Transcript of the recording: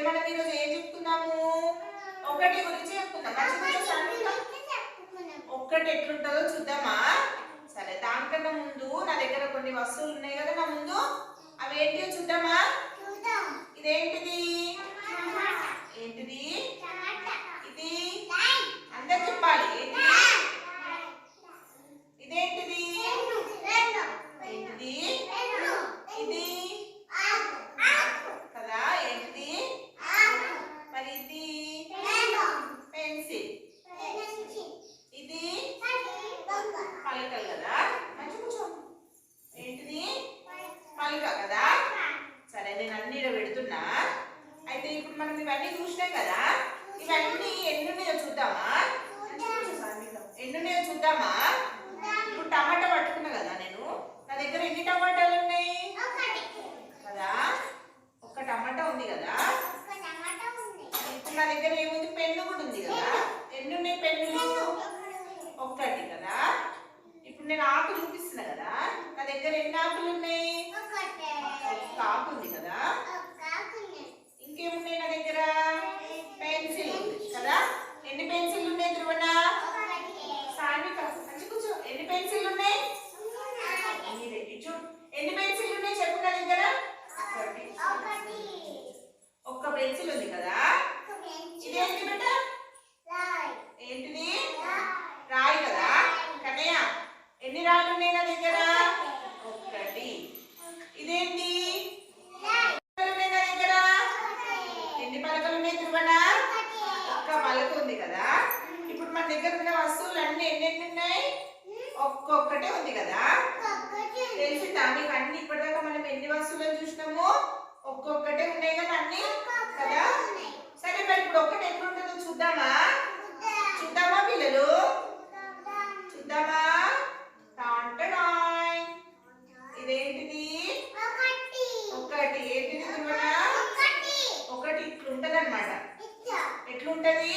మనం ఈరోజు ఏం చెప్పుకున్నాము ఒకటి గురించి సన్నిహితం. ఒక్కటి ఎట్లుంటుందో చూద్దామా? సరే దానికన్నా ముందు నా దగ్గర కొన్ని వస్తువులు ఉన్నాయి కదా నా ముందు. అవి ఏంటియో చూద్దామా? ఇదేంటిది? ఏంటిది ఇది అందరు చెప్పాలి ఏంటిది ఇదేంటిది ఏంటిది ఇది కదా ఏంటిది మరి ఇది పెన్సిల్ ఇది పలకలు కదా మంచి కూర్చో ఏంటిది పలక కదా సరే నేను అన్ని ఈడ పెడుతున్నా అయితే ఇప్పుడు మనం ఇవన్నీ చూసినాం కదా? ఇవన్నీ ఎన్ని ఉన్నాయో చూద్దామా? ఎన్ని ఉన్నాయో చూద్దామా? ఇప్పుడు టమాటా పట్టుకున్నా కదా నేను. నా దగ్గర ఎన్ని టమాటాలు ఉన్నాయి? కదా? ఒక టమాటా ఉంది కదా? ఇప్పుడు నా దగ్గర ఏముంది? పెన్ను కూడా ఉంది కదా? ఎన్ని ఉన్నాయి పెన్నులు? ఒక్కటి కదా? ఇప్పుడు నేను ఆకు చూపిస్తున్నా కదా. నా దగ్గర ఎన్ని ఆకులు ఉన్నాయి? ఒక ఆకు ఉంది కదా ఇంకేమున్నాయి నా దగ్గర పెన్సిల్ ఉంది కదా ఎన్ని పెన్సిల్ ఉన్నాయి ధ్రువణ సాన్విక మంచి కూర్చో ఎన్ని పెన్సిల్ ఉన్నాయి ఎనిమిది. ఇటు చూడు. ఎన్ని పెన్సిల్ ఉన్నాయి చెప్పు నా దగ్గర ఒకటి. ఒక్క పెన్సిల్ ఉంది కదా ఇదేంటి బిడ్డ ఏంటిది రాయి కదా కన్నయ్య ఎన్ని రాళ్ళు ఉన్నాయి నా దగ్గర ఒకటి ఇదేంటి పలకలు ఉన్నాయి నా దగ్గర ఎన్ని పలకలు ఉన్నాయి ధ్రువణ ఒక్క పలక ఉంది కదా ఇప్పుడు మన దగ్గర ఉన్న వస్తువులు అన్ని ఎన్ని ఎన్ని ఉన్నాయి ఒక్కొక్కటే ఉంది కదా? తెలిసిందా? మీకు అన్ని ఇప్పటిదాకా మనం ఎన్ని వస్తువులను చూసినాము? ఒక్కొక్కటే ఉన్నాయి కదా అన్ని? కదా? సరే మరి ఇప్పుడు ఒక్కటి ఎట్లుంటుందో చూద్దామా? చూద్దామా పిల్లలు? చూద్దామా. ఇదేంటిది? ఒకటి. ఏంటిది ఒకటి. ఇట్లుంటది అనమాట ఎట్లుంటది?